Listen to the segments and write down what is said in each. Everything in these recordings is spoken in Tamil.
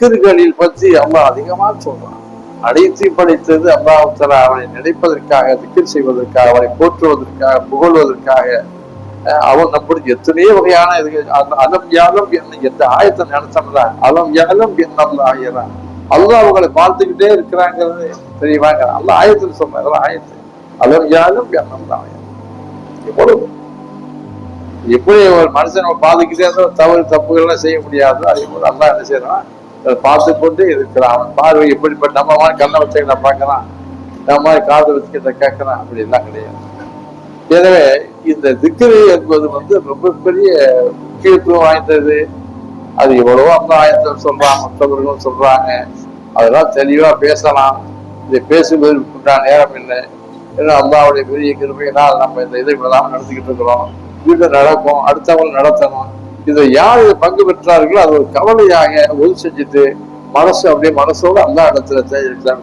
திக்கர்களில் பற்றி அல்லாஹ் அதிகமா சொல்றான். அனைத்து படைத்தது அல்லாஹால அவனை நினைப்பதற்காக திக்கர் செய்வதற்காக அவனை போற்றுவதற்காக புகழ்வதற்காக அவன் நம்முடைய எத்தனையோ வகையான இது அலம் யாலம் என்ன எந்த ஆயத்தை நடத்தல அலம் யாலம் என்ன ஆயிரம் அல்லாஹ் அவங்களை பார்த்துக்கிட்டே இருக்கிறாங்கிறது தெரியுமாங்க? அல்ல ஆயத்தில் சொன்ன ஆயத்து. அலம் யாலும் என்ன ஆயிரம் எவ்வளவு? எப்படி ஒரு மனுஷன் பாதிக்கிட்டே இருந்தா தவறு தப்புகள்லாம் செய்ய முடியாது. அதே போல அல்லாஹ் என்ன செய்யறான் பார்த்து கொண்டு இருக்கிறான். அவன் பார்வை எப்படிப்பட்ட நம்ம மாதிரி கண்ணை வச்சுக்கிட்ட பார்க்கறான். நம்ம மாதிரி வச்சுக்கிட்ட கேட்கறான். அப்படி எல்லாம் கிடையாது. எனவே இந்த திக்ரு என்பது வந்து ரொம்ப பெரிய முக்கியத்துவம் வாய்ந்தது. அது எவ்வளவோ அந்த ஆயத்தம் சொல்றான் மற்றவர்களும் சொல்றாங்க. அதெல்லாம் தெளிவா பேசலாம். இதை பேசுவதற்கு உண்டான நேரம் இல்லை. ஏன்னா அல்லாவுடைய பெரிய கிருமையினால் நம்ம இந்த இதை விடாம நடத்திக்கிட்டு இருக்கிறோம். வீட்டில் நடக்கும் அடுத்தவங்க நடத்தணும். இதை யார் பங்கு பெற்றார்களோ அது ஒரு கவலையாக ஒது செஞ்சுட்டு மனசு அப்படியே மனசோட அந்த இடத்துல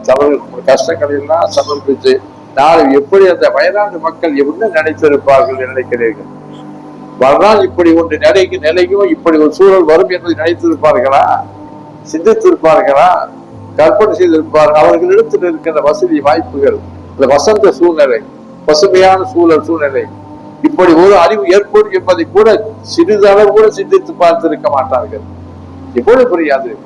தவறு கஷ்டங்கள் எல்லாம் சமர்ப்பித்து நாளை எப்படி அந்த வயநாடு மக்கள் என்ன நினைத்திருப்பார்கள் நினைக்கிறீர்கள்? வரலாறு இப்படி ஒன்று நிலைக்கு நிலைக்கும் இப்படி ஒரு சூழல் வரும் என்பதை நினைத்திருப்பார்களா? சிந்தித்திருப்பார்களா? கற்பனை செய்திருப்பார்கள்? அவர்களிடத்தில் இருக்கின்ற வசதி வாய்ப்புகள் இந்த வசந்த சூழ்நிலை பசுமையான சூழல் சூழ்நிலை இப்படி ஒரு அறிவு ஏற்படும் என்பதை கூட சிறிதளவு கூட சிந்தித்து பார்த்திருக்க மாட்டார்கள். எப்பொழுது புரியாது.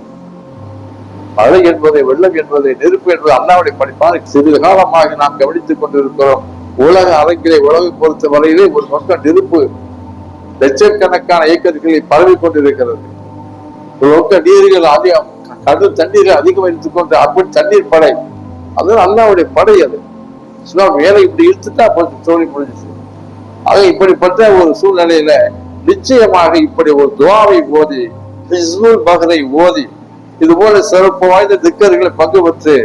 மழை என்பதை வெள்ளம் என்பதை நெருப்பு என்பது அல்லாவுடைய படிப்பால் சிறிது காலமாக நாம் கவனித்துக் கொண்டிருக்கிறோம். உலக அரங்கிலே உலகை பொறுத்த வரையிலே ஒரு பக்கம் நெருப்பு லட்சக்கணக்கான ஏக்கர்களில் பரவி கொண்டிருக்கிறது. ஒரு பக்கம் நீர்கள் அதிகம் கடல் தண்ணீரை அதிகம் எடுத்துக் கொண்டு அப்படி தண்ணீர் படை. அது அல்லாவுடைய படை அது. சும்மா வேலை இப்படி இழுத்துட்டா போச்சு தோழி முடிஞ்சிச்சு ஆக இப்படிப்பட்ட ஒரு சூழ்நிலையில நிச்சயமாக இப்படி ஒரு துவாவை ஓதி ஹிஸ்புல் பஹரை ஓதி இது போல சிறப்பு வாய்ந்த திக்கர்களை பங்கு பெற்று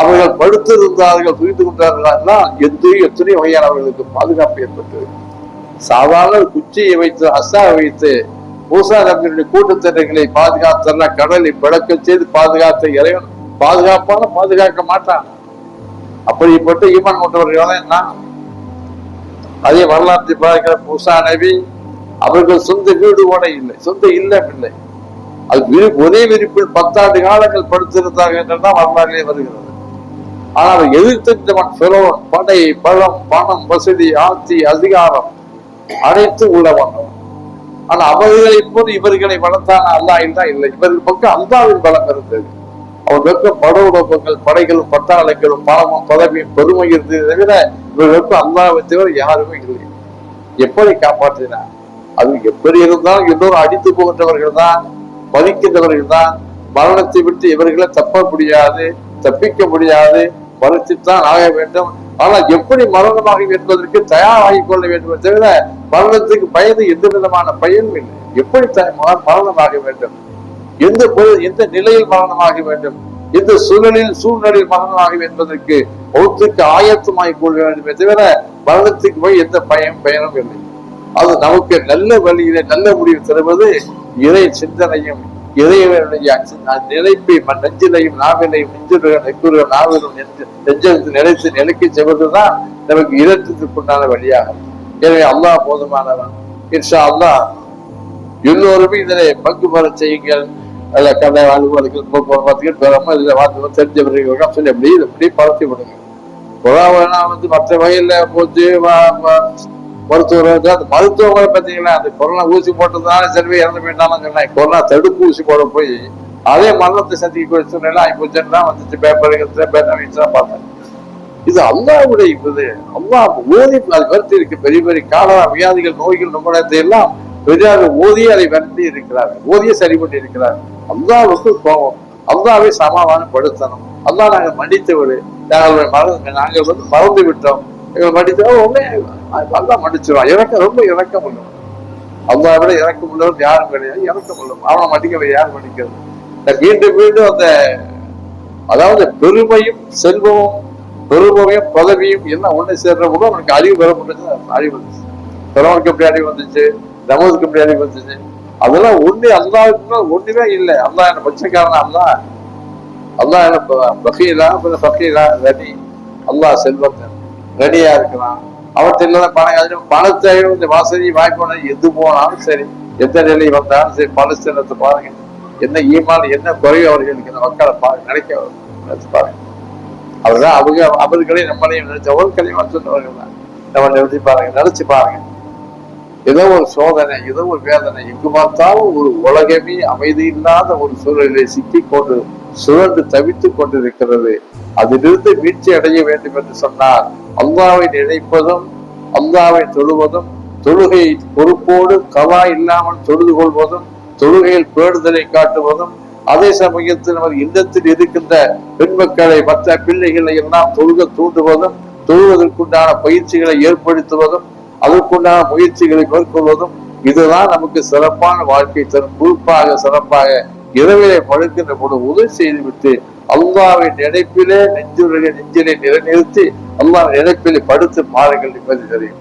அவர்கள் படுத்திருந்தார்கள் புரிந்து கொண்டார்களா எத்தனை எத்தனை வகையானவர்களுக்கு பாதுகாப்பு ஏற்பட்டது. சாதாரண குச்சியை வைத்து அசா வைத்து மூசா நபியுடைய கூட்டத்தினர்களை பாதுகாத்தல்ல கடலை பிளக்க செய்து பாதுகாத்த இறைவன் பாதுகாப்பான பாதுகாக்க மாட்டான். அப்படிப்பட்ட ஈமான் கொண்டவர்கள் தான் என்ன அதே வரலாற்றை பார்க்கிற மூசா நபி அவர்கள் சொந்த வீடு கூட இல்லை சொந்த இல்லம் இல்லை. அது விரி- ஒரே விரிப்பில் பத்தாண்டு காலங்கள் படுத்திருந்தார்கள் என்றுதான் வரலாறுகளே வருகிறது. ஆனால் எதிர்த்தவன் பிறவன் படை பழம் பணம் வசதி ஆட்சி அதிகாரம் அனைத்து உள்ளவன் ஆனால் அவர்களை போல் இவர்களை வளர்த்தான அல்லா இல்லை. இவர்கள் பக்கம் அல்லாவின் பலம் இருந்தது. அவர் பட படவுடப்பங்கள் படைகளும் பட்டாளங்களும் பணமும் பதவியும் பெருமை இருந்தது தவிர இவர்களுக்கு அல்லாவை தவிர யாருமே இல்லை. எப்படி காப்பாற்றினார் அது எப்படி இருந்தாலும் எல்லோரும் அடித்து போகின்றவர்கள் தான் மதிக்கின்றவர்கள் தான் மரணத்தை விட்டு இவர்களை தப்ப முடியாது தப்பிக்க முடியாது மறுத்துத்தான் ஆக வேண்டும். ஆனால் எப்படி மரணமாகும் என்பதற்கு தயாராகி கொள்ள வேண்டும் தவிர மரணத்துக்கு பயந்து எந்த விதமான பயனும் இல்லை. எப்படி மரணமாக வேண்டும்? எந்த எந்த நிலையில் மரணமாக வேண்டும்? எந்த சூழலில் சூழ்நிலையில் மரணமாக என்பதற்கு மௌத்துக்கு ஆயத்தமாய் கொள்ள வேண்டுமே தவிர மரணத்துக்கு போய் எந்த பயம் பயனும் இல்லை. அது நமக்கு நல்ல வழியிலே நல்ல முடிவு தருவது இறை சிந்தனையும் இறைவனுடைய நிலைப்பை நெஞ்சிலையும் நாவிலையும் நெஞ்சிலுக நாவிலும் நெஞ்சு நெஞ்சத்து நிலைத்து நிலைக்கு செல்வதுதான் நமக்கு இரட்டத்துக்குண்டான வழியாகும் எனவே அல்லாஹ் போதுமானவன். இன்ஷா அல்லாஹ் எல்லோருமே இதில் பங்கு பெற செய்யுங்கள். அல்ல கதை வாழ்வுகளுக்கு பார்த்துக்கிட்டு பெறாம இதில் வாழ்ந்து பிறகு சொல்லி அப்படி இப்படி அப்படியே விடுங்க கொரோனா வந்து மற்ற வகையில் போச்சு வ- மருத்துவர் அந்த மருத்துவங்களை பார்த்தீங்களா அந்த கொரோனா ஊசி போட்டதுனால சில பேர் இறந்து போயிட்டாலும் சொன்னேன் கொரோனா தடுப்பு ஊசி போட போய் அதே மரணத்தை சந்திக்க சூழ்நிலை ஆகிப்போச்சுன்னா வந்துச்சு பேப்பர் பேப்பர் பார்த்தேன். இது அல்லாவுடைய இது அல்லா ஓதி அது வருத்தி இருக்கு. பெரிய பெரிய காலரா வியாதிகள் நோய்கள் நுமணத்தை எல்லாம் பெரியார் ஓதி அதை வருத்தி இருக்கிறார்கள் ஓதிய சரி பண்ணி இருக்கிறார் அல்லாவுக்கு கோபம். அல்லாவை சமாதானப்படுத்தணும் அல்லா நாங்கள் மன்னித்தவர் நாங்கள் மறந்து நாங்கள் வந்து மறந்து விட்டோம். எங்களை மன்னித்தோம் உடனே அல்லா மன்னிச்சிடும் இறக்கம் ரொம்ப இறக்கம் உள்ளவன் அல்லாஹ் விட இறக்கம் உள்ளவர் யாரும் கிடையாது. இறக்கம் உள்ளவன் அவனை மன்னிக்க யார் மன்னிக்கிறது இந்த மீண்டும் மீண்டும் அந்த அதாவது பெருமையும் செல்வமும் பெருமையும் பதவியும் எல்லாம் ஒண்ணு சேர்ற கூட அவனுக்கு அறிவு பெற முடிஞ்சது. அறிவு வந்துச்சு. பிறவனுக்கு எப்படி அறிவு வந்துச்சு? நமதுக்கு எப்படி அறிவு வந்துச்சு? அதெல்லாம் ஒண்ணு அல்லாவுக்கு ஒண்ணுமே இல்லை. அல்லா என்ன பச்சைக்காரன்? அல்லா அல்லா என்ன பகீரா அப்புறம் பகீரா ரடி அல்லாஹ் செல்வத்தன் ரெடியா இருக்கிறான். அவர்கிட்ட இல்லாத பணம் பணத்தை இந்த வசதி வாய்ப்பு எது போனாலும் சரி எந்த நிலை வந்தாலும் சரி பலஸ்தீனத்தை பாருங்க. என்ன ஈமான் என்ன குறைவு அவர்களுக்கு இந்த மக்களை பாருங்க நினைக்க நினைச்சு பாருங்க. அதுதான் அவங்க அவர்களே நம்மளையும் நினைச்ச ஒரு கலிமா தான் நம்ம நினைச்சு பாருங்க நினைச்சு பாருங்க. ஏதோ ஒரு சோதனை ஏதோ ஒரு வேதனை எங்கு பார்த்தாலும் ஒரு உலகமே அமைதி இல்லாத ஒரு சூழலிலே சிக்கிக் கொண்டு சுழன்று தவித்துக் கொண்டிருக்கிறது. அதிலிருந்து மீட்சி அடைய வேண்டும் என்று சொன்னார் அல்லாவை நினைப்பதும் அல்லாவை தொழுவதும் தொழுகை பொறுப்போடு கவா இல்லாமல் தொழுது கொள்வதும் தொழுகையில் பேடுதலை காட்டுவதும் அதே சமயத்தில் நமது இல்லத்தில் இருக்கின்ற பெண் மக்களை மற்ற பிள்ளைகளை எல்லாம் தொழுக தூண்டுவதும் தொழுவதற்குண்டான பயிற்சிகளை ஏற்படுத்துவதும் அதற்குண்டான முயற்சிகளை மேற்கொள்வதும் இதுதான் நமக்கு சிறப்பான வாழ்க்கை தரும். குறிப்பாக சிறப்பாக இரவிலே படுக்கின்ற பொழுது உதவி செய்துவிட்டு அல்லாவின் நினைப்பிலே நெஞ்சுடைய நெஞ்சிலே நிலைநிறுத்தி அல்லாவின் நினைப்பிலே படுத்து பாருங்கள் நிம்மதி தெரியும்